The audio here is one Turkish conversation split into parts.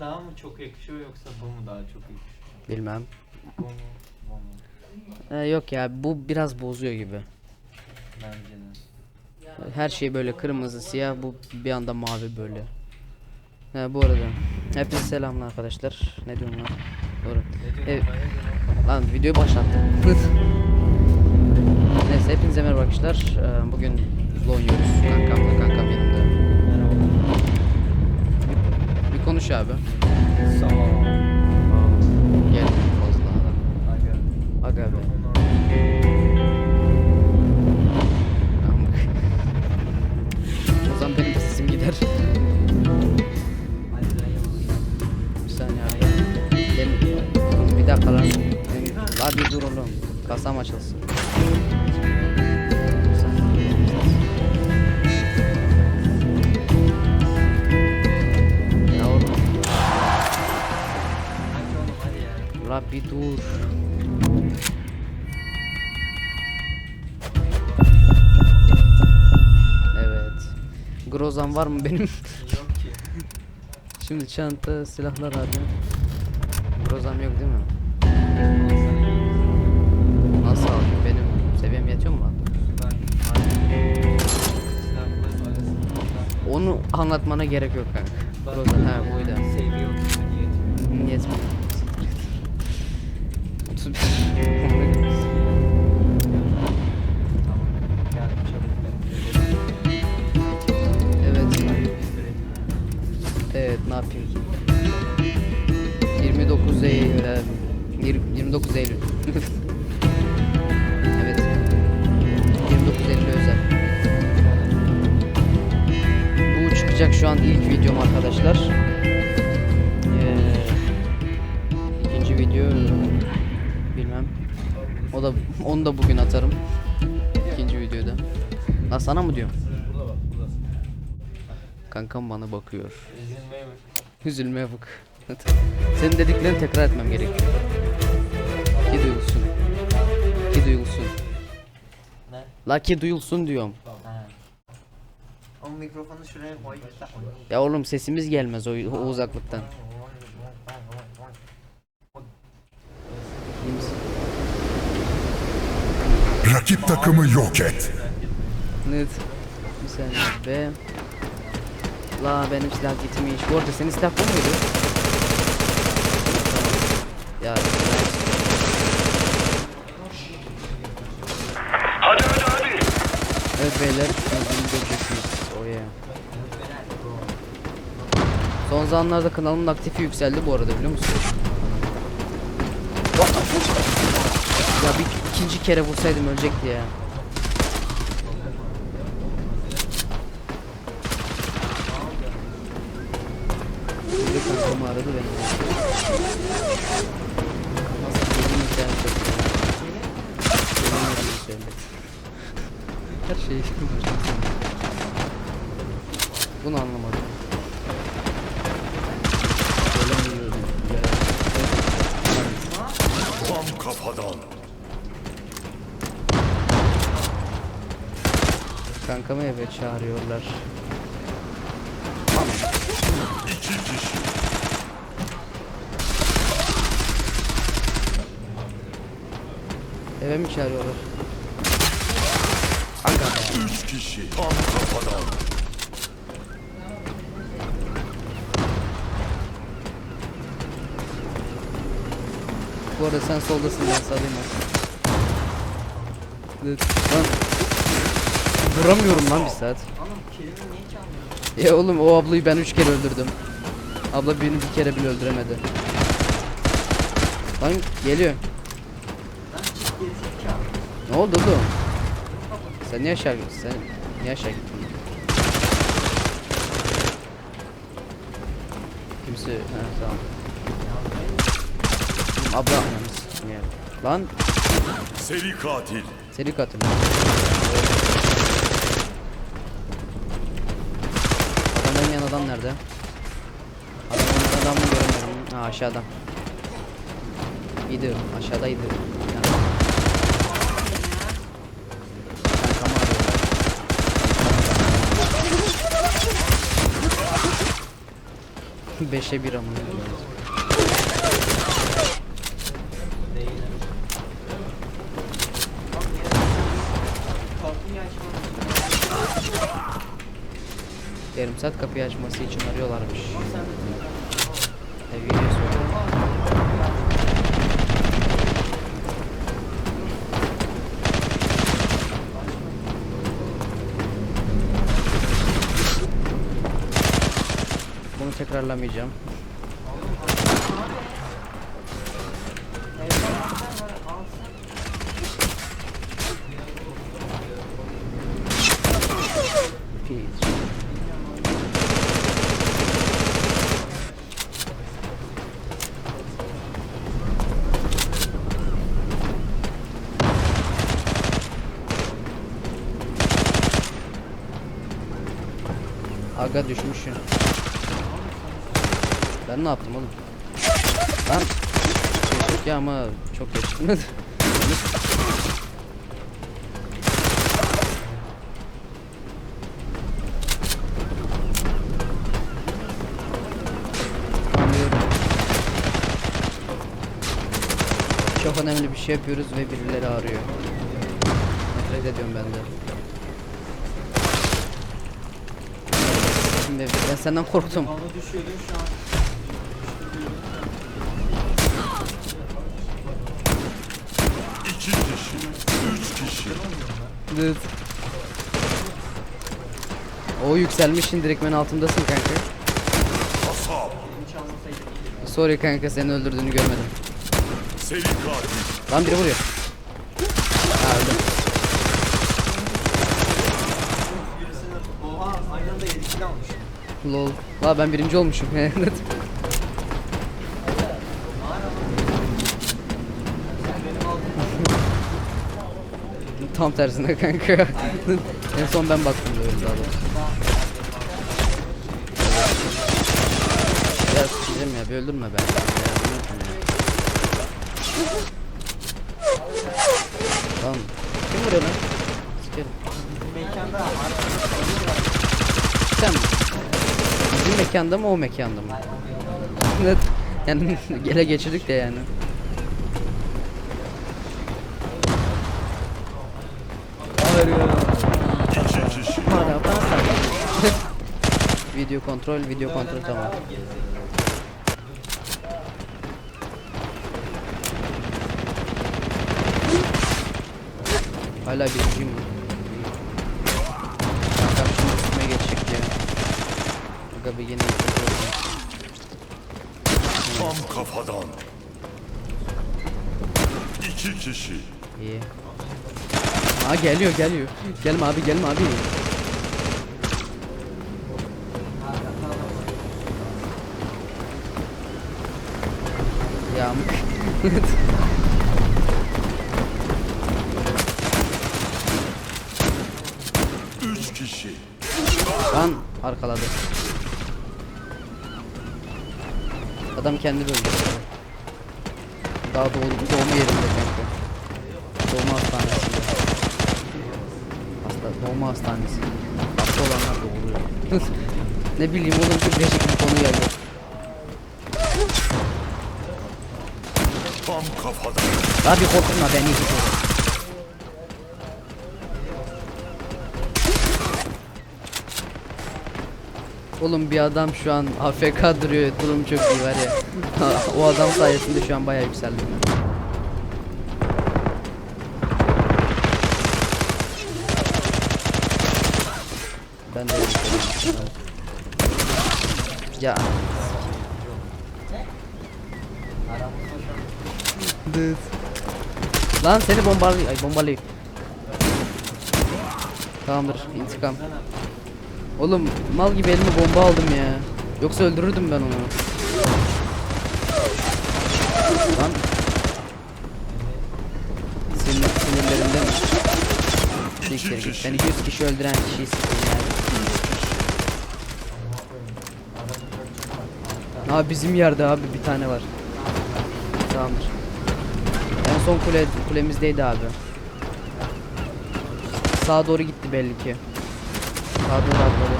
daha mı çok yakışıyor yoksa bu mu daha çok yakışıyor? Bilmem. Bu mu? Bu mu? Ee, yok ya bu biraz bozuyor gibi. Bence de. Her şey böyle kırmızı siyah bu bir anda mavi böyle. Ha, bu arada hepinize selamlar arkadaşlar. Ne diyorum lan? Doğru. Ne diyorsun? Evet. Lan videoyu başlattım. Neyse hepinize merhaba arkadaşlar. Ee, bugün Zula oynuyoruz. Kankamla Konuş abi. Sağ ol. Gel fazla. Aga. Aga be. O zaman benim sesim gider. Bir saniye abi. Gel. Dur, Bir dakika lan. La bir dur oğlum. Kasam açılsın. Bir dur. Evet. Grozan var mı benim? Yok ki. Şimdi çanta, silahlar abi. Grozan yok değil mi? Nasıl abi? Benim seviyem yetiyor mu. Onu anlatmana gerek yok kanka. Grozan ha buydu. Seviyorum. Niyet. Yetmiyor. Ben. evet. Evet ne yapayım? 29 Eylül. e, yir- 29 Eylül. evet. 29 Eylül özel. Bu çıkacak şu an ilk videom arkadaşlar. Ee, ikinci video. O da onu da bugün atarım. İkinci videoda. Lan sana mı diyorum? Burada bak burada. Kankam bana bakıyor. Üzülmeye bak. Üzülmeye bak. Senin dediklerini tekrar etmem gerekiyor. Ki duyulsun. Ki duyulsun. Ne? La ki duyulsun diyorum. Ha. O mikrofonu şuraya koy. Ya oğlum sesimiz gelmez o, o uzaklıktan. İyi misin? Rakip takımı yok et. Net. Bir saniye be. La benim silah gitmiş. Bu arada senin silah bu muydu? Ya Evet beyler kendini göreceksiniz. Oh yeah. Son zamanlarda kanalımın aktifi yükseldi bu arada biliyor musun? Ya bir ikinci kere vursaydım ölecekti ya. Aradı beni. Her şeyi Bunu anlamadım. Tam kafadan. Kankamı eve çağırıyorlar. İki kişi. Eve mi çağırıyorlar? Be. Üç kişi. Tam kafadan. Bu arada sen soldasın ben sağdayım Lan. Vuramıyorum lan bir saat. Ya oğlum o ablayı ben üç kere öldürdüm. Abla beni bir kere bile öldüremedi. Lan geliyor. Ne oldu oğlum? Sen niye aşağı gittin? Sen niye aşağı gittin? Kimse... Ha tamam. Abla? Lan Seri katil. seri katil. Adamın yan adam nerede? Adamın adamını göremiyorum. Ha aşağıda. İdi aşağıdaydı. Yani. Kankamı arıyorlar. 5'e 1 ama. Kapıyı açmam. Yarım saat kapıyı açması için arıyorlarmış. E, var. Bunu tekrarlamayacağım. Aga düşmüşsün. Ben ne yaptım oğlum? Ben Geçtik ya ama çok geçmedi. Çok önemli bir şey yapıyoruz ve birileri arıyor. Nefret ediyorum ben de. Şimdi ben senden korktum. Bana düşüyordu şu an. İki kişi. Üç kişi. Evet. O yükselmişsin direktmen altındasın kanka. Kasap. Sorry kanka seni öldürdüğünü görmedim. Seri katil. Lan biri vuruyor. Ha Lol. La ben birinci olmuşum. Tam tersine kanka. en son ben baktım böyle daha doğrusu. Ya sikeceğim ya bir öldürme ben. Tamam. Kim vuruyor lan? Sikerim. Mekanda. Sen mi? Bizim mekanda mı o mekanda mı? Evet. yani gele geçirdik de yani. Video kontrol, video kontrol tamam. Hala birinciyim mi? Kankam şimdi üstüme geçecek diyor. Aga bir yine Tam kafadan. İki kişi. İyi. Aa geliyor geliyor. Gelme abi gelme abi. Yamuk. Üç kişi. Lan arkaladı. Adam kendi böldü. Daha doğru doğma yerinde kanka. Doğma hastanesinde. Hasta, doğma hastanesi. Hasta olanlar doğuruyor. ne bileyim oğlum çok değişik bir konu geldi. Tam kafadan. Abi korkutma beni hiç korkutma. Oğlum bir adam şu an AFK duruyor. Durum çok iyi var ya. o adam sayesinde şu an bayağı yükseldim. ben. De. Ya. Lan seni bombarlıyor. Ay bombalıyor. Tamamdır intikam. Oğlum mal gibi elime bomba aldım ya. Yoksa öldürürdüm ben onu. Lan. Sinir, sinirlerimde mi? Siktir git. Seni 100 kişi öldüren kişiyi siktir yani. Abi bizim yerde abi bir tane var. Tamamdır. En son kule kulemizdeydi abi. Sağa doğru gitti belli ki. Abi atladı.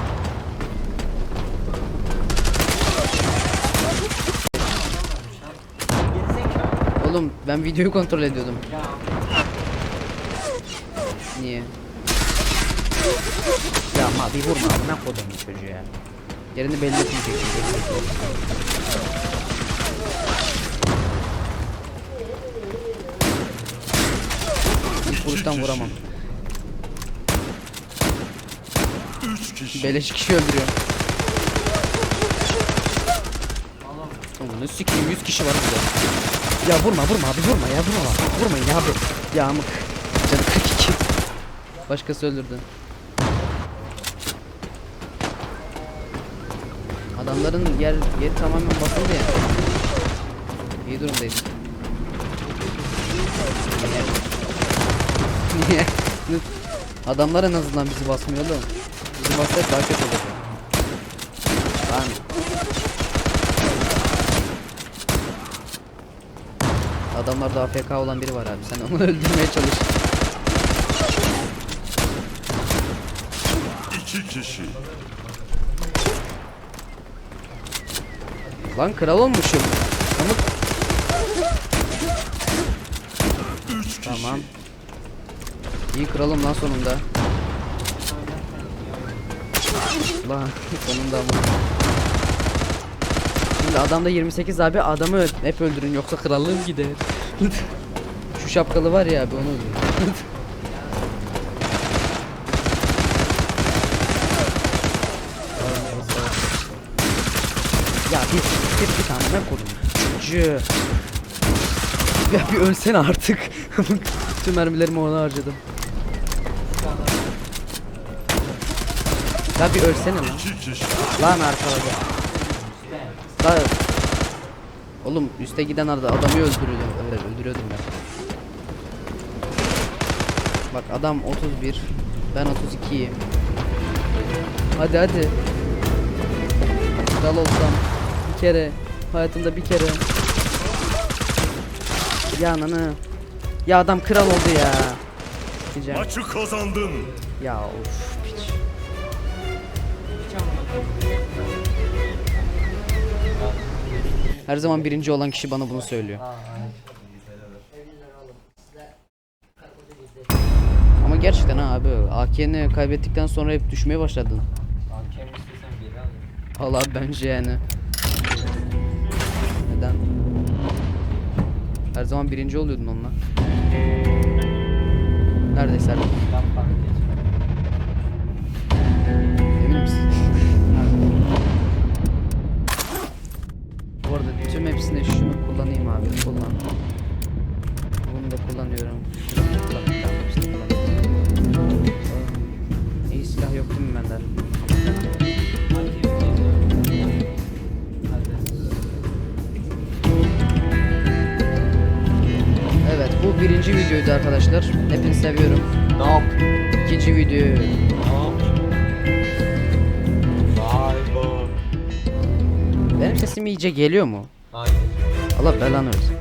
Oğlum ben videoyu kontrol ediyordum. Niye? Ya abi vurma amına kodum bu çocuğu ya. Yerini belli etmeyecek. Vuruştan vuramam. Üç kişi. Beleş kişi öldürüyor. Ne sikeyim 100 kişi var burada. Ya vurma vurma abi vurma ya vurma. Vurmayın ya abi. Ya amık. Canı 42. Başkası öldürdü. Adamların yer yeri tamamen basıldı ya. İyi durumdayız. Niye? Adamlar en azından bizi basmıyor oğlum. Bassaydı daha kötü olurdu. Lan. Adamlarda AFK olan biri var abi. Sen onu öldürmeye çalış. İki kişi. Lan kral olmuşum. Üç kişi. Tamam. İyi kralım lan sonunda. Lan sonunda ama. Şimdi adamda 28 abi adamı hep öldürün yoksa krallığım gider. Şu şapkalı var ya abi onu ya bir bir, bir tane ben koydum. Ya bir ölsene artık. Tüm mermilerimi ona harcadım. Ya bir ölsene lan. Lan arkaladı. Lan. Oğlum üste giden arada adamı öldürüyordum. Evet öldürüyordum ben. Bak adam 31. Ben 32'yim. Hadi hadi. Kral olsam bir kere. Hayatımda bir kere. Ya ananı. Ya adam kral oldu ya. Diyeceğim. Maçı kazandın. Ya of. Her zaman birinci olan kişi bana bunu söylüyor. Ama gerçekten abi AK'ni kaybettikten sonra hep düşmeye başladın. Allah bence yani. Neden? Her zaman birinci oluyordun onunla. Neredeyse her- hepsinde şunu kullanayım abi. Kullan. Bunu da kullanıyorum. Şunu da kullanayım. İyi silah yok değil mi bende? Hakem geliyor. Hadi. Evet bu birinci videoydu arkadaşlar. Hepinizi seviyorum. Ne yap? İkinci video. Ne yap? Vay be. Benim sesim iyice geliyor mu? Allah belanı versin.